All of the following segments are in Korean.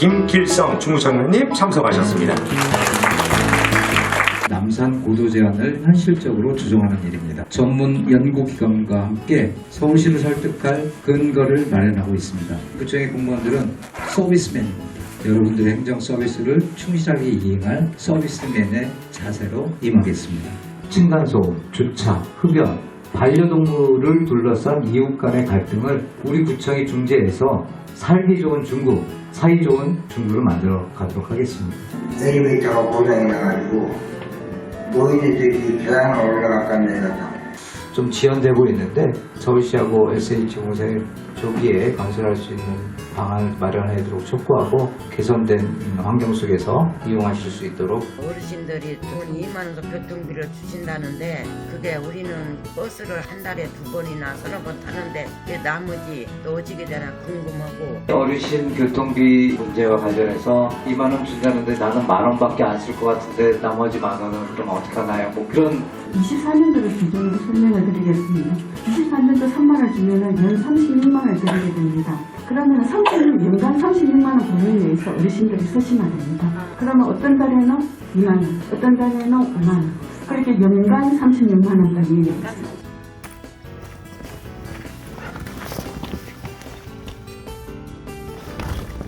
김길성 중구청장님 참석하셨습니다. 남산 고도 제한을 현실적으로 조정하는 일입니다. 전문 연구기관과 함께 서울시를 설득할 근거를 마련하고 있습니다. 구청의 공무원들은 서비스맨입니다. 여러분들의 행정 서비스를 충실하게 이행할 서비스맨의 자세로 임하겠습니다. 층간소음, 주차, 흡연, 반려동물을 둘러싼 이웃 간의 갈등을 우리 구청이 중재해서 살기 좋은 중구, 사이 좋은 중구를 만들어 가도록 하겠습니다. 엘리베이터가 고장이 나가지고 노인들이 계단을 올라갔다는 데가 좀 지연되고 있는데 서울시하고 SH공사에 조기에 건설할 수 있는 방안을 마련하도록 촉구하고 개선된 환경 속에서 이용하실 수 있도록 어르신들이 돈 2만 원서 교통비를 주신다는데 그게 우리는 버스를 한 달에 두 번이나 서너 번 타는데 왜 나머지 또 어찌게 되나 궁금하고 어르신 교통비 문제와 관련해서 2만 원 준다는데 나는 만 원밖에 안 쓸 것 같은데 나머지 만 원은 그럼 어떻게 하나요? 뭐 그런 24년도를 기준으로 설명을 드리겠습니다. 24년도 3만 원 주면은 연 36만원을 드리게 됩니다. 그러면 30년, 연간 36만원 본인에 의해서 어르신들이 쓰시면 됩니다. 그러면 어떤 달에는 2만 원, 어떤 달에는 5만 원. 그렇게 연간 36만원 드리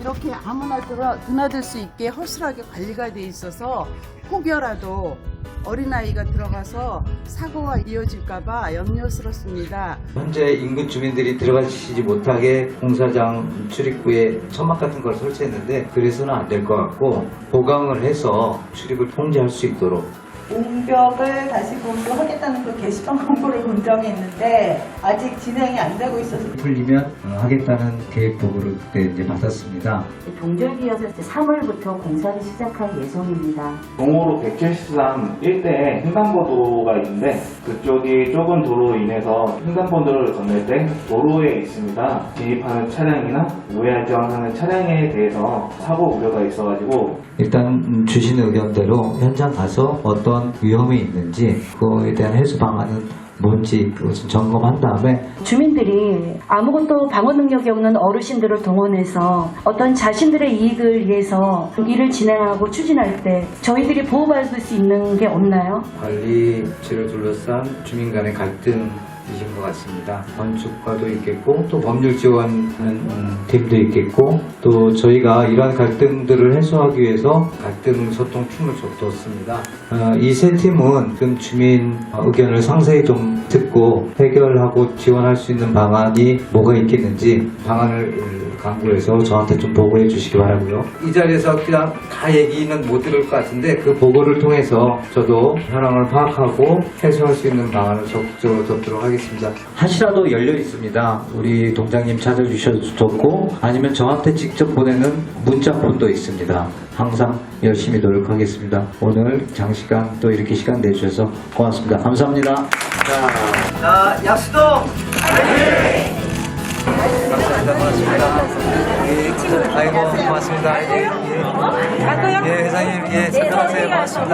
이렇게 아무나 들어, 드나들 수 있게 허술하게 관리가 돼 있어서 혹여라도 어린아이가 들어가서 사고가 이어질까봐 염려스럽습니다. 현재 인근 주민들이 들어가시지 못하게 공사장 출입구에 천막 같은 걸 설치했는데 그래서는 안 될 것 같고 보강을 해서 출입을 통제할 수 있도록 공격을 다시 공격하겠다는 그 게시판 공고를 본 적이 있는데 아직 진행이 안 되고 있어서 풀리면 어, 하겠다는 계획 보고를 그때 이제 받았습니다. 동절기여서 3월부터 공사를 시작할 예정입니다. 동호로 173 일대에 횡단보도가 있는데 그쪽이 좁은 도로로 인해서 횡단보도를 건널 때 도로에 있습니다. 진입하는 차량이나 우회전하는 차량에 대해서 사고 우려가 있어가지고 일단 음, 주신 의견대로 현장 가서 어떤 위험이 있는지 그거에 대한 해소 방안은 뭔지 그것을 점검한 다음에 주민들이 아무것도 방어 능력이 없는 어르신들을 동원해서 어떤 자신들의 이익을 위해서 일을 진행하고 추진할 때 저희들이 보호받을 수 있는 게 없나요? 관리체를 둘러싼 주민 간의 갈등 이신 것 같습니다. 건축과도 있겠고 또 법률 지원하는 음, 팀도 있겠고 또 저희가 이러한 갈등들을 해소하기 위해서 갈등 소통 팀을 줬습니다. 어, 이세 팀은 지금 주민 의견을 상세히 좀 듣고 해결하고 지원할 수 있는 방안이 뭐가 있겠는지 방안을 강구해서 저한테 좀 보고해 주시기 바라고요. 이 자리에서 그냥 다 얘기는 못 들을 것 같은데 그 보고를 통해서 저도 현황을 파악하고 해소할 수 있는 방안을 적극적으로 돕도록 하겠습니다. 한시라도 열려 있습니다. 우리 동장님 찾아주셔도 좋고 아니면 저한테 직접 보내는 문자폰도 있습니다. 항상 열심히 노력하겠습니다. 오늘 장시간 또 이렇게 시간 내주셔서 고맙습니다. 감사합니다. 자, 자 약수동! 감사합니다. 고맙습니다. 예, 아이고 고맙습니다. 예, 예. 예, 회장님, 예, 잠깐 하세요. 고맙습니다.